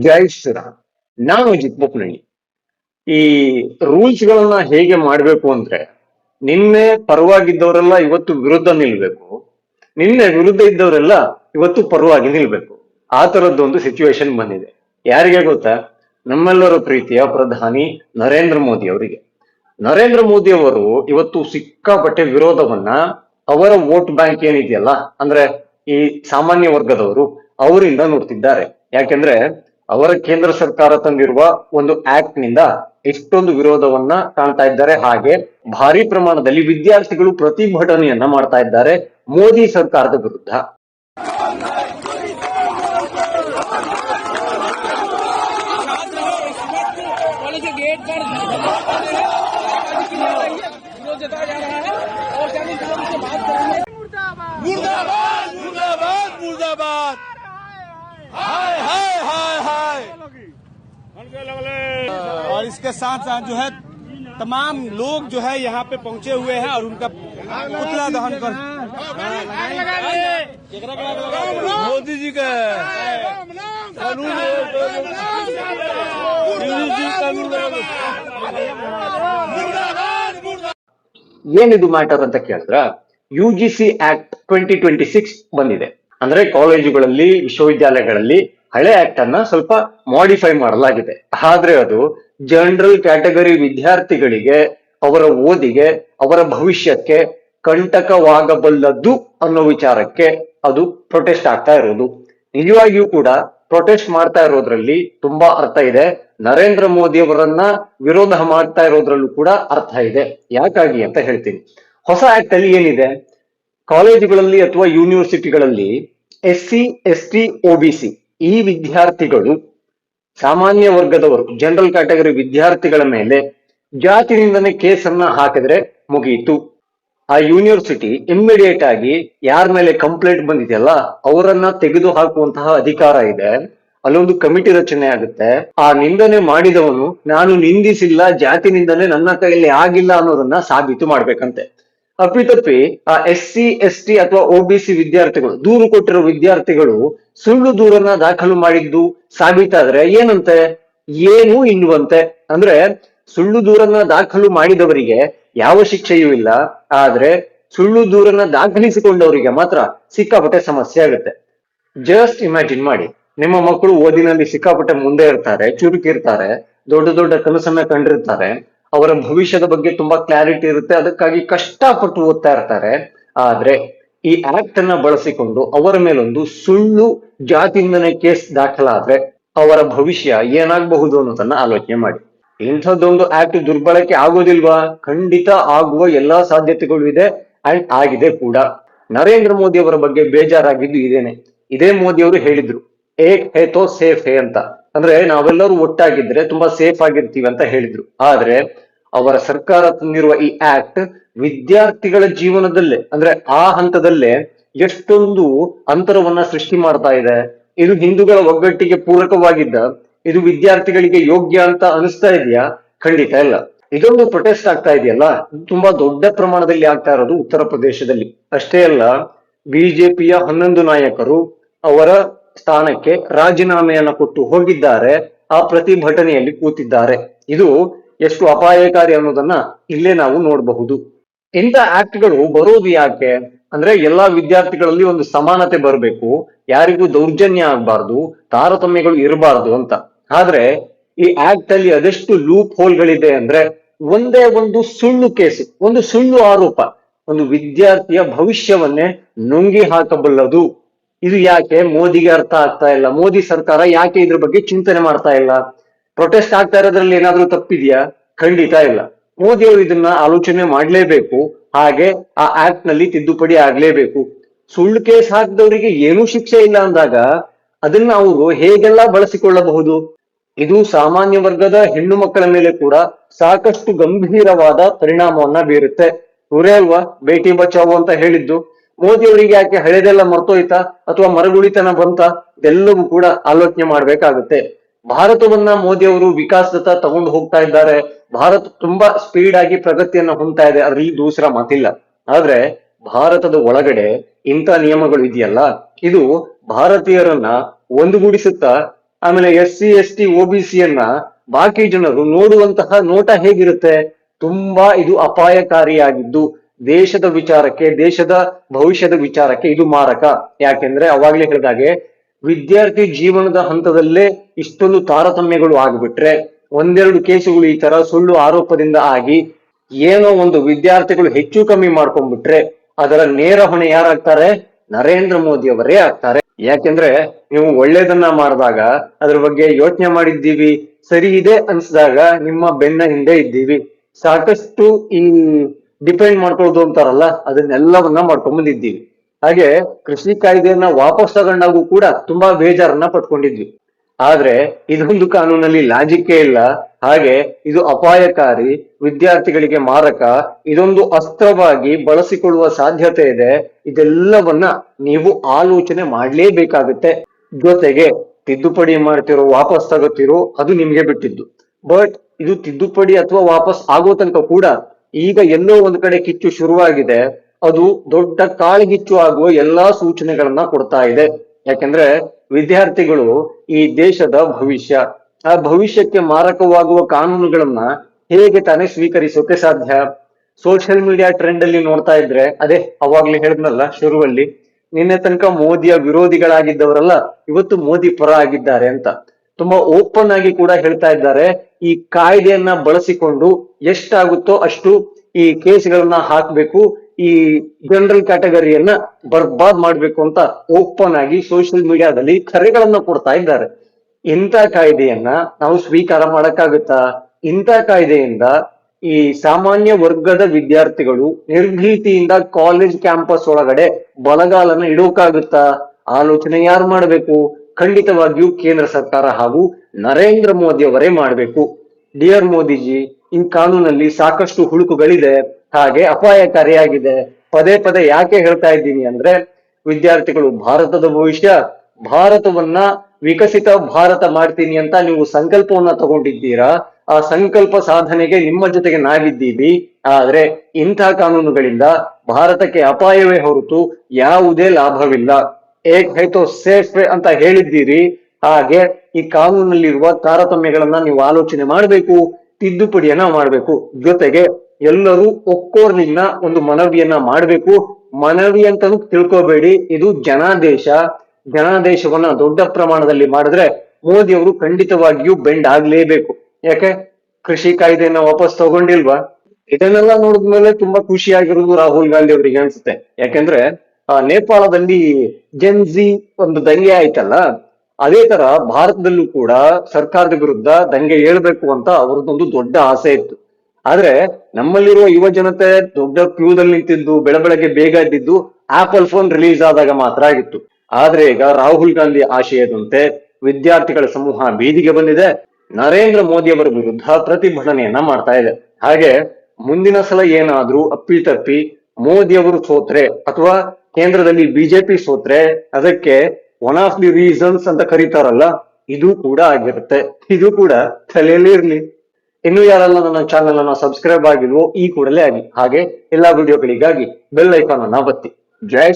ಜೈ ಶ್ರೀರಾಮ್. ನಾನು ಬೊಪ್ಪನಹಳ್ಳಿ ಈ ರೂಲ್ಸ್ ಗಳನ್ನ ಹೇಗೆ ಮಾಡ್ಬೇಕು ಅಂದ್ರೆ, ನಿನ್ನೆ ಪರವಾಗಿದ್ದವರೆಲ್ಲ ಇವತ್ತು ವಿರುದ್ಧ ನಿಲ್ಬೇಕು. ನಿನ್ನೆ ವಿರುದ್ಧ ಇದ್ದವರೆಲ್ಲ ಇವತ್ತು ಪರವಾಗಿ ನಿಲ್ಬೇಕು. ಆ ತರದ್ದೊಂದು ಸಿಚುವೇಶನ್ ಬಂದಿದೆ. ಯಾರಿಗೆ ಗೊತ್ತಾ? ನಮ್ಮೆಲ್ಲರ ಪ್ರೀತಿಯ ಪ್ರಧಾನಿ ನರೇಂದ್ರ ಮೋದಿ ಅವರಿಗೆ. ನರೇಂದ್ರ ಮೋದಿ ಅವರು ಇವತ್ತು ಸಿಕ್ಕಾಪಟ್ಟೆ ವಿರೋಧವನ್ನ ಅವರ ವೋಟ್ ಬ್ಯಾಂಕ್ ಏನಿದೆಯಲ್ಲ, ಅಂದ್ರೆ ಈ ಸಾಮಾನ್ಯ ವರ್ಗದವರು ಅವರಿಂದ ನೋಡ್ತಿದ್ದಾರೆ. ಯಾಕೆಂದ್ರೆ ಅವರ ಕೇಂದ್ರ ಸರ್ಕಾರ ತಂದಿರುವ ಒಂದು ಆಕ್ಟ್ನಿಂದ ಎಷ್ಟೊಂದು ವಿರೋಧವನ್ನ ಕಾಣ್ತಾ ಇದ್ದಾರೆ ಹಾಗೆ ಭಾರಿ ಪ್ರಮಾಣದಲ್ಲಿ ವಿದ್ಯಾರ್ಥಿಗಳು ಪ್ರತಿಭಟನೆಯನ್ನ ಮಾಡ್ತಾ ಇದ್ದಾರೆ ಮೋದಿ ಸರ್ಕಾರದ ವಿರುದ್ಧ. और इसके साथ साथ जो है तमाम लोग जो है यहाँ पे पहुंचे हुए हैं और उनका पुतला दहन कर मोदी जी का कानून मोदी जी कानून ಏನಿದು ಮ್ಯಾಟರ್ ಅಂತ ಕೇಳಿದ್ರ U G C act twenty twenty six ಬಂದಿದೆ ಅಂದ್ರೆ ಕಾಲೇಜುಗಳಲ್ಲಿ ವಿಶ್ವವಿದ್ಯಾಲಯಗಳಲ್ಲಿ ಹಳೆ ಆಕ್ಟ್ ಅನ್ನ ಸ್ವಲ್ಪ ಮಾಡಿಫೈ ಮಾಡಲಾಗಿದೆ. ಆದ್ರೆ ಅದು ಜನರಲ್ ಕ್ಯಾಟಗರಿ ವಿದ್ಯಾರ್ಥಿಗಳಿಗೆ, ಅವರ ಓದಿಗೆ, ಅವರ ಭವಿಷ್ಯಕ್ಕೆ ಕಂಟಕವಾಗಬಲ್ಲದ್ದು ಅನ್ನೋ ವಿಚಾರಕ್ಕೆ ಅದು ಪ್ರೊಟೆಸ್ಟ್ ಆಗ್ತಾ ಇರೋದು. ನಿಜವಾಗಿಯೂ ಕೂಡ ಪ್ರೊಟೆಸ್ಟ್ ಮಾಡ್ತಾ ಇರೋದ್ರಲ್ಲಿ ತುಂಬಾ ಅರ್ಥ ಇದೆ. ನರೇಂದ್ರ ಮೋದಿ ಅವರನ್ನ ವಿರೋಧ ಮಾಡ್ತಾ ಇರೋದ್ರಲ್ಲೂ ಕೂಡ ಅರ್ಥ ಇದೆ. ಯಾಕಾಗಿ ಅಂತ ಹೇಳ್ತೀನಿ. ಹೊಸ ಆಕ್ಟ್ ಅಲ್ಲಿ ಏನಿದೆ? ಕಾಲೇಜುಗಳಲ್ಲಿ ಅಥವಾ ಯೂನಿವರ್ಸಿಟಿಗಳಲ್ಲಿ S C S T C ಈ ವಿದ್ಯಾರ್ಥಿಗಳು ಸಾಮಾನ್ಯ ವರ್ಗದವರು ಜನರಲ್ ಕ್ಯಾಟಗರಿ ವಿದ್ಯಾರ್ಥಿಗಳ ಮೇಲೆ ಜಾತಿನಿಂದನೇ ಕೇಸನ್ನ ಹಾಕಿದ್ರೆ ಮುಗಿಯಿತು ಆ ಯೂನಿವರ್ಸಿಟಿ ಇಮ್ಮಿಡಿಯೇಟ್ ಆಗಿ ಯಾರ ಮೇಲೆ ಕಂಪ್ಲೇಂಟ್ ಬಂದಿದೆಯಲ್ಲ, ಅವರನ್ನ ತೆಗೆದು ಹಾಕುವಂತಹ ಅಧಿಕಾರ ಇದೆ. ಅಲ್ಲೊಂದು ಕಮಿಟಿ ರಚನೆ ಆಗುತ್ತೆ. ಆ ನಿಂದನೆ ಮಾಡಿದವನು, ನಾನು ನಿಂದಿಸಿಲ್ಲ ಜಾತಿ ನಿಂದನೆ ನನ್ನ ಕೈಯಲ್ಲಿ ಆಗಿಲ್ಲ ಅನ್ನೋದನ್ನ ಸಾಬೀತು ಮಾಡ್ಬೇಕಂತೆ. ಅಪ್ಪಿತಪ್ಪಿ ಆ ಎಸ್ ಸಿ ಎಸ್ ಟಿ ಅಥವಾ ಒ ಬಿ ಸಿ ವಿದ್ಯಾರ್ಥಿಗಳು, ದೂರು ಕೊಟ್ಟಿರೋ ವಿದ್ಯಾರ್ಥಿಗಳು ಸುಳ್ಳು ದೂರನ್ನ ದಾಖಲು ಮಾಡಿದ್ದು ಸಾಬೀತಾದ್ರೆ ಏನಂತೆ? ಏನು ಇನ್ನುವಂತೆ ಅಂದ್ರೆ ಸುಳ್ಳು ದೂರನ್ನ ದಾಖಲು ಮಾಡಿದವರಿಗೆ ಯಾವ ಶಿಕ್ಷೆಯೂ ಇಲ್ಲ. ಆದ್ರೆ ಸುಳ್ಳು ದೂರನ್ನ ದಾಖಲಿಸಿಕೊಂಡವರಿಗೆ ಮಾತ್ರ ಸಿಕ್ಕಾಪಟ್ಟೆ ಸಮಸ್ಯೆ ಆಗುತ್ತೆ. ಜಸ್ಟ್ ಇಮ್ಯಾಜಿನ್ ಮಾಡಿ. ನಿಮ್ಮ ಮಕ್ಕಳು ಓದಿನಲ್ಲಿ ಸಿಕ್ಕಾಪಟ್ಟೆ ಮುಂದೆ ಇರ್ತಾರೆ, ಚುರುಕಿರ್ತಾರೆ, ದೊಡ್ಡ ದೊಡ್ಡ ಕನಸನ್ನ ಕಂಡಿರ್ತಾರೆ. ಅವರ ಭವಿಷ್ಯದ ಬಗ್ಗೆ ತುಂಬಾ ಕ್ಲಾರಿಟಿ ಇರುತ್ತೆ. ಅದಕ್ಕಾಗಿ ಕಷ್ಟಪಟ್ಟು ಓದ್ತಾ ಇರ್ತಾರೆ. ಆದ್ರೆ ಈ ಆಕ್ಟ್ ಅನ್ನ ಬಳಸಿಕೊಂಡು ಅವರ ಮೇಲೊಂದು ಸುಳ್ಳು ಜಾತಿಯಿಂದನೇ ಕೇಸ್ ದಾಖಲಾದ್ರೆ ಅವರ ಭವಿಷ್ಯ ಏನಾಗಬಹುದು ಅನ್ನೋದನ್ನ ಆಲೋಚನೆ ಮಾಡಿ. ಇಂಥದ್ದೊಂದು ಆಕ್ಟ್ ದುರ್ಬಳಕೆ ಆಗೋದಿಲ್ವಾ? ಖಂಡಿತ ಆಗುವ ಎಲ್ಲಾ ಸಾಧ್ಯತೆಗಳು ಇದೆ ಅಂಡ್ ಆಗಿದೆ ಕೂಡ. ನರೇಂದ್ರ ಮೋದಿ ಅವರ ಬಗ್ಗೆ ಬೇಜಾರಾಗಿದ್ದು ಇದೇನೆ. ಇದೇ ಮೋದಿ ಅವರು ಹೇಳಿದ್ರು, ಏಕ್ ಹೇ ತೋ ಸೇಫ್ ಹೇ ಅಂತ. ಅಂದ್ರೆ ನಾವೆಲ್ಲರೂ ಒಟ್ಟಾಗಿದ್ರೆ ತುಂಬಾ ಸೇಫ್ ಆಗಿರ್ತೀವಿ ಅಂತ ಹೇಳಿದ್ರು. ಆದ್ರೆ ಅವರ ಸರ್ಕಾರ ತಂದಿರುವ ಈ ಆಕ್ಟ್ ವಿದ್ಯಾರ್ಥಿಗಳ ಜೀವನದಲ್ಲೇ, ಅಂದ್ರೆ ಆ ಹಂತದಲ್ಲೇ ಎಷ್ಟೊಂದು ಅಂತರವನ್ನ ಸೃಷ್ಟಿ ಮಾಡ್ತಾ ಇದೆ. ಇದು ಹಿಂದೂಗಳ ಒಗ್ಗಟ್ಟಿಗೆ ಪೂರಕವಾಗಿದ್ದ, ಇದು ವಿದ್ಯಾರ್ಥಿಗಳಿಗೆ ಯೋಗ್ಯ ಅಂತ ಅನಿಸ್ತಾ ಇದೆಯಾ? ಖಂಡಿತ ಇಲ್ಲ. ಇದೊಂದು ಪ್ರೊಟೆಸ್ಟ್ ಆಗ್ತಾ ಇದೆಯಲ್ಲ? ತುಂಬಾ ದೊಡ್ಡ ಪ್ರಮಾಣದಲ್ಲಿ ಆಗ್ತಾ ಇರೋದು ಉತ್ತರ ಪ್ರದೇಶದಲ್ಲಿ. ಅಷ್ಟೇ ಅಲ್ಲ, ಬಿಜೆಪಿಯ ಹನ್ನೊಂದು ನಾಯಕರು ಅವರ ಸ್ಥಾನಕ್ಕೆ ರಾಜೀನಾಮೆಯನ್ನ ಕೊಟ್ಟು ಹೋಗಿದ್ದಾರೆ, ಆ ಪ್ರತಿಭಟನೆಯಲ್ಲಿ ಕೂತಿದ್ದಾರೆ. ಇದು ಎಷ್ಟು ಅಪಾಯಕಾರಿ ಅನ್ನೋದನ್ನ ಇಲ್ಲೇ ನಾವು ನೋಡಬಹುದು. ಇಂಥ ಆಕ್ಟ್ಗಳು ಬರೋದು ಯಾಕೆ? ಅಂದ್ರೆ ಎಲ್ಲಾ ವಿದ್ಯಾರ್ಥಿಗಳಲ್ಲಿ ಒಂದು ಸಮಾನತೆ ಬರಬೇಕು, ಯಾರಿಗೂ ದೌರ್ಜನ್ಯ ಆಗಬಾರ್ದು, ತಾರತಮ್ಯಗಳು ಇರಬಾರ್ದು ಅಂತ. ಆದ್ರೆ ಈ ಆಕ್ಟ್ ಅಲ್ಲಿ ಅದೆಷ್ಟು ಲೂಪ್ ಹೋಲ್ಗಳಿದೆ ಅಂದ್ರೆ ಒಂದೇ ಒಂದು ಸುಳ್ಳು ಕೇಸು ಒಂದು ಸುಳ್ಳು ಆರೋಪ, ಒಂದು ವಿದ್ಯಾರ್ಥಿಯ ಭವಿಷ್ಯವನ್ನೇ ನುಂಗಿ ಹಾಕಬಲ್ಲದು. ಇದು ಯಾಕೆ ಮೋದಿಗೆ ಅರ್ಥ ಆಗ್ತಾ ಇಲ್ಲ? ಮೋದಿ ಸರ್ಕಾರ ಯಾಕೆ ಇದ್ರ ಬಗ್ಗೆ ಚಿಂತನೆ ಮಾಡ್ತಾ ಇಲ್ಲ? ಪ್ರೊಟೆಸ್ಟ್ ಆಗ್ತಾ ಇರೋದ್ರಲ್ಲಿ ಏನಾದ್ರೂ ತಪ್ಪಿದೆಯಾ? ಖಂಡಿತ ಇಲ್ಲ. ಮೋದಿ ಅವರು ಇದನ್ನ ಆಲೋಚನೆ ಮಾಡ್ಲೇಬೇಕು. ಹಾಗೆ ಆ ಆಕ್ಟ್ನಲ್ಲಿ ತಿದ್ದುಪಡಿ ಆಗ್ಲೇಬೇಕು. ಸುಳ್ಳು ಕೇಸ್ ಹಾಕಿದವರಿಗೆ ಏನೂ ಶಿಕ್ಷೆ ಇಲ್ಲ ಅಂದಾಗ ಅದನ್ನ ಅವರು ಹೇಗೆಲ್ಲ ಬಳಸಿಕೊಳ್ಳಬಹುದು? ಇದು ಸಾಮಾನ್ಯ ವರ್ಗದ ಹೆಣ್ಣು ಮಕ್ಕಳ ಮೇಲೆ ಕೂಡ ಸಾಕಷ್ಟು ಗಂಭೀರವಾದ ಪರಿಣಾಮವನ್ನ ಬೀರುತ್ತೆ. ಇವರೇ ಅಲ್ವಾ? ಬೇಟಿ ಬಚಾವೋ ಅಂತ ಹೇಳಿದ್ದು. ಮೋದಿ ಅವರಿಗೆ ಯಾಕೆ ಹಳೆದೆಲ್ಲ ಮರ್ತೋಯ್ತಾ ಅಥವಾ ಮರಗುಳಿತನ ಬಂತ? ಇದೆಲ್ಲವೂ ಕೂಡ ಆಲೋಚನೆ ಮಾಡ್ಬೇಕಾಗುತ್ತೆ. ಭಾರತವನ್ನ ಮೋದಿ ಅವರು ವಿಕಾಸದತ್ತ ತಗೊಂಡು ಹೋಗ್ತಾ ಇದ್ದಾರೆ. ಭಾರತ ತುಂಬಾ ಸ್ಪೀಡ್ ಆಗಿ ಪ್ರಗತಿಯನ್ನ ಹೊಂದ್ತಾ ಇದೆ. ಅದ್ರಲ್ಲಿ ದೂಸರ ಮಾತಿಲ್ಲ. ಆದ್ರೆ ಭಾರತದ ಒಳಗಡೆ ಇಂಥ ನಿಯಮಗಳು ಇದೆಯಲ್ಲ? ಇದು ಭಾರತೀಯರನ್ನ ಒಂದುಗೂಡಿಸುತ್ತಾ, ಆಮೇಲೆ S C, S T, O B ಸಿಯನ್ನ ಬಾಕಿ ಜನರು ನೋಡುವಂತಹ ನೋಟ ಹೇಗಿರುತ್ತೆ? ತುಂಬಾ ಇದು ಅಪಾಯಕಾರಿಯಾಗಿದ್ದು ದೇಶದ ವಿಚಾರಕ್ಕೆ, ದೇಶದ ಭವಿಷ್ಯದ ವಿಚಾರಕ್ಕೆ ಇದು ಮಾರಕ. ಯಾಕೆಂದ್ರೆ ಅವಾಗ್ಲೇ ಹೇಳಿದಾಗೆ ವಿದ್ಯಾರ್ಥಿ ಜೀವನದ ಹಂತದಲ್ಲೇ ಇಷ್ಟೊಂದು ತಾರತಮ್ಯಗಳು ಆಗ್ಬಿಟ್ರೆ, ಒಂದೆರಡು ಕೇಸುಗಳು ಈ ತರ ಸುಳ್ಳು ಆರೋಪದಿಂದ ಆಗಿ ಏನೋ ಒಂದು ವಿದ್ಯಾರ್ಥಿಗಳು ಹೆಚ್ಚು ಕಮ್ಮಿ ಮಾಡ್ಕೊಂಡ್ಬಿಟ್ರೆ ಅದರ ನೇರ ಹೊಣೆ ಯಾರಾಗ್ತಾರೆ? ನರೇಂದ್ರ ಮೋದಿ ಅವರೇ ಆಗ್ತಾರೆ. ಯಾಕೆಂದ್ರೆ ನೀವು ಒಳ್ಳೇದನ್ನ ಮಾಡಿದಾಗ ಅದ್ರ ಬಗ್ಗೆ ಯೋಚನೆ ಮಾಡಿದ್ದೀವಿ, ಸರಿ ಇದೆ ಅನ್ಸಿದಾಗ ನಿಮ್ಮ ಬೆನ್ನ ಹಿಂದೆ ಇದ್ದೀವಿ. ಸಾಕಷ್ಟು ಈ ಡಿಪೆಂಡ್ ಮಾಡ್ಕೊಳ್ಳೋದು ಅಂತಾರಲ್ಲ, ಅದನ್ನೆಲ್ಲವನ್ನ ಮಾಡ್ಕೊಂಡ್ ಬಂದಿದ್ದೀವಿ ಹಾಗೆ ಕೃಷಿ ಕಾಯ್ದೆಯನ್ನ ವಾಪಸ್ ತಗೊಂಡಾಗೂ ಕೂಡ ತುಂಬಾ ಬೇಜಾರನ್ನ ಪಟ್ಕೊಂಡಿದ್ವಿ. ಆದ್ರೆ ಇದೊಂದು ಕಾನೂನಲ್ಲಿ ಲಾಜಿಕ್ಕೇ ಇಲ್ಲ. ಹಾಗೆ ಇದು ಅಪಾಯಕಾರಿ, ವಿದ್ಯಾರ್ಥಿಗಳಿಗೆ ಮಾರಕ, ಇದೊಂದು ಅಸ್ತ್ರವಾಗಿ ಬಳಸಿಕೊಳ್ಳುವ ಸಾಧ್ಯತೆ ಇದೆ. ಇದೆಲ್ಲವನ್ನ ನೀವು ಆಲೋಚನೆ ಮಾಡಲೇಬೇಕಾಗುತ್ತೆ. ಜೊತೆಗೆ ತಿದ್ದುಪಡಿ ಮಾಡ್ತಿರೋ, ವಾಪಸ್ ತಗೋತಿರೋ, ಅದು ನಿಮ್ಗೆ ಬಿಟ್ಟಿದ್ದು. ಬಟ್ ಇದು ತಿದ್ದುಪಡಿ ಅಥವಾ ವಾಪಸ್ ಆಗೋ ತನಕ ಕೂಡ ಈಗ ಎಲ್ಲೋ ಒಂದ್ ಕಡೆ ಕಿಚ್ಚು ಶುರುವಾಗಿದೆ, ಅದು ದೊಡ್ಡ ಕಾಳ್ಗಿಚ್ಚು ಆಗುವ ಎಲ್ಲಾ ಸೂಚನೆಗಳನ್ನ ಕೊಡ್ತಾ ಇದೆ. ಯಾಕೆಂದ್ರೆ ವಿದ್ಯಾರ್ಥಿಗಳು ಈ ದೇಶದ ಭವಿಷ್ಯ, ಆ ಭವಿಷ್ಯಕ್ಕೆ ಮಾರಕವಾಗುವ ಕಾನೂನುಗಳನ್ನ ಹೇಗೆ ತಾನೇ ಸ್ವೀಕರಿಸೋಕೆ ಸಾಧ್ಯ? ಸೋಷಿಯಲ್ ಮೀಡಿಯಾ ಟ್ರೆಂಡ್ ಅಲ್ಲಿ ನೋಡ್ತಾ ಇದ್ರೆ, ಅದೇ ಅವಾಗ್ಲೇ ಹೇಳಿದ್ನಲ್ಲ ಶುರುವಲ್ಲಿ, ನಿನ್ನೆ ತನಕ ಮೋದಿಯ ವಿರೋಧಿಗಳಾಗಿದ್ದವರೆಲ್ಲ, ಇವತ್ತು ಮೋದಿ ಪರ ಆಗಿದ್ದಾರೆ ಅಂತ. ತುಂಬಾ ಓಪನ್ ಆಗಿ ಕೂಡ ಹೇಳ್ತಾ ಇದ್ದಾರೆ. ಈ ಕಾಯ್ದೆಯನ್ನ ಬಳಸಿಕೊಂಡು ಎಷ್ಟಾಗುತ್ತೋ ಅಷ್ಟು ಈ ಕೇಸ್ಗಳನ್ನ ಹಾಕ್ಬೇಕು. ಈ ಜನರಲ್ ಕ್ಯಾಟಗರಿಯನ್ನ ಬರ್ಬಾದ್ ಮಾಡ್ಬೇಕು ಅಂತ ಓಪನ್ ಆಗಿ ಸೋಷಿಯಲ್ ಮೀಡಿಯಾದಲ್ಲಿ ಕರೆಗಳನ್ನ ಕೊಡ್ತಾ ಇದ್ದಾರೆ. ಇಂಥ ಕಾಯ್ದೆಯನ್ನ ನಾವು ಸ್ವೀಕಾರ ಮಾಡಕ್ಕಾಗುತ್ತಾ? ಇಂಥ ಕಾಯ್ದೆಯಿಂದ ಈ ಸಾಮಾನ್ಯ ವರ್ಗದ ವಿದ್ಯಾರ್ಥಿಗಳು ನಿರ್ಭೀತಿಯಿಂದ ಕಾಲೇಜ್ ಕ್ಯಾಂಪಸ್ ಒಳಗಡೆ ಬಲಗಾಲನ್ನ ಇಡೋಕಾಗುತ್ತಾ ಆಲೋಚನೆ ಯಾರು ಮಾಡಬೇಕು? ಖಂಡಿತವಾಗಿಯೂ ಕೇಂದ್ರ ಸರ್ಕಾರ ಹಾಗೂ ನರೇಂದ್ರ ಮೋದಿ ಅವರೇ ಮಾಡಬೇಕು. ಡಿಯರ್ ಮೋದಿಜಿ ಈ ಕಾನೂನಲ್ಲಿ ಸಾಕಷ್ಟು ಹುಳುಕುಗಳಿದೆ, ಹಾಗೆ ಅಪಾಯಕಾರಿಯಾಗಿದೆ. ಪದೇ ಪದೇ ಯಾಕೆ ಹೇಳ್ತಾ ಇದ್ದೀನಿ ಅಂದ್ರೆ, ವಿದ್ಯಾರ್ಥಿಗಳು ಭಾರತದ ಭವಿಷ್ಯ, ಭಾರತವನ್ನ ವಿಕಸಿತ ಭಾರತ ಮಾಡ್ತೀನಿ ಅಂತ ನೀವು ಸಂಕಲ್ಪವನ್ನ ತಗೊಂಡಿದ್ದೀರಾ? ಆ ಸಂಕಲ್ಪ ಸಾಧನೆಗೆ ನಿಮ್ಮ ಜೊತೆಗೆ ನಾವಿದ್ದೀವಿ. ಆದ್ರೆ ಇಂಥ ಕಾನೂನುಗಳಿಂದ ಭಾರತಕ್ಕೆ ಅಪಾಯವೇ ಹೊರತು ಯಾವುದೇ ಲಾಭವಿಲ್ಲ. ಏಕ್ ಹೈತೋ ಸೇಫ್ ಅಂತ ಹೇಳಿದ್ದೀರಿ. ಹಾಗೆ ಈ ಕಾನೂನಲ್ಲಿರುವ ತಾರತಮ್ಯಗಳನ್ನ ನೀವು ಆಲೋಚನೆ ಮಾಡಬೇಕು, ತಿದ್ದುಪಡಿಯನ್ನ ಮಾಡಬೇಕು. ಜೊತೆಗೆ ಎಲ್ಲರೂ ಒಕ್ಕೋರ್ನಿಂದ ಒಂದು ಮನವಿಯನ್ನ ಮಾಡಬೇಕು. ಮನವಿ ಅಂತಲೂ ತಿಳ್ಕೋಬೇಡಿ, ಇದು ಜನಾದೇಶ. ಜನಾದೇಶವನ್ನ ದೊಡ್ಡ ಪ್ರಮಾಣದಲ್ಲಿ ಮಾಡಿದ್ರೆ ಮೋದಿ ಅವರು ಖಂಡಿತವಾಗಿಯೂ ಬೆಂಡ್ ಆಗ್ಲೇಬೇಕು. ಯಾಕೆ? ಕೃಷಿ ಕಾಯ್ದೆಯನ್ನ ವಾಪಸ್ ತಗೊಂಡಿಲ್ವಾ? ಇದನ್ನೆಲ್ಲ ನೋಡಿದ್ಮೇಲೆ ತುಂಬಾ ಖುಷಿಯಾಗಿರೋದು ರಾಹುಲ್ ಗಾಂಧಿ ಅವರಿಗೆ ಅನ್ಸುತ್ತೆ. ಯಾಕೆಂದ್ರೆ ನೇಪಾಳದಲ್ಲಿ ಜೆನ್ಜಿ ಒಂದು ದಂಗೆ ಆಯ್ತಲ್ಲ? ಅದೇ ತರ ಭಾರತದಲ್ಲೂ ಕೂಡ ಸರ್ಕಾರದ ವಿರುದ್ಧ ದಂಗೆ ಏಳ್ಬೇಕು ಅಂತ ಅವ್ರದ್ದೊಂದು ದೊಡ್ಡ ಆಸೆ ಇತ್ತು. ಆದ್ರೆ ನಮ್ಮಲ್ಲಿರುವ ಯುವ ಜನತೆ ದೊಡ್ಡ ಕ್ಯೂದಲ್ಲಿ ನಿಂತಿದ್ದು, ಬೆಳಬೆಳಗ್ಗೆ ಬೇಗ ಇದ್ದಿದ್ದು ಆಪಲ್ ಫೋನ್ ರಿಲೀಸ್ ಆದಾಗ ಮಾತ್ರ ಆಗಿತ್ತು. ಆದ್ರೆ ಈಗ ರಾಹುಲ್ ಗಾಂಧಿ ಆಶಯದಂತೆ ವಿದ್ಯಾರ್ಥಿಗಳ ಸಮೂಹ ಬೀದಿಗೆ ಬಂದಿದೆ. ನರೇಂದ್ರ ಮೋದಿ ಅವರ ವಿರುದ್ಧ ಪ್ರತಿಭಟನೆಯನ್ನ ಮಾಡ್ತಾ ಇದೆ. ಹಾಗೆ ಮುಂದಿನ ಸಲ ಏನಾದ್ರೂ ಅಪ್ಪಿತಪ್ಪಿ ಮೋದಿ ಅವರು ಸೋತ್ರೆ ಅಥವಾ ಕೇಂದ್ರದಲ್ಲಿ ಬಿಜೆಪಿ ಸೋತ್ರೆ, ಅದಕ್ಕೆ ಒನ್ ಆಫ್ ದಿ ರೀಸನ್ಸ್ ಅಂತ ಕರೀತಾರಲ್ಲ, ಇದು ಕೂಡ ಆಗಿರುತ್ತೆ. ಇದು ಕೂಡ ತಲೆಯಲ್ಲಿ ಇರ್ಲಿ. ಇನ್ನು ಯಾರೆಲ್ಲ ನನ್ನ ಚಾನೆಲ್ ಅನ್ನ ಸಬ್ಸ್ಕ್ರೈಬ್ ಆಗಿಲ್ವೋ ಈ ಕೂಡಲೇ ಆಗಿ ಹಾಗೆ ಎಲ್ಲಾ ವಿಡಿಯೋಗಳಿಗಾಗಿ ಬೆಲ್ ಐಕಾನ್ ಅನ್ನ ಒತ್ತಿ. ಜೈ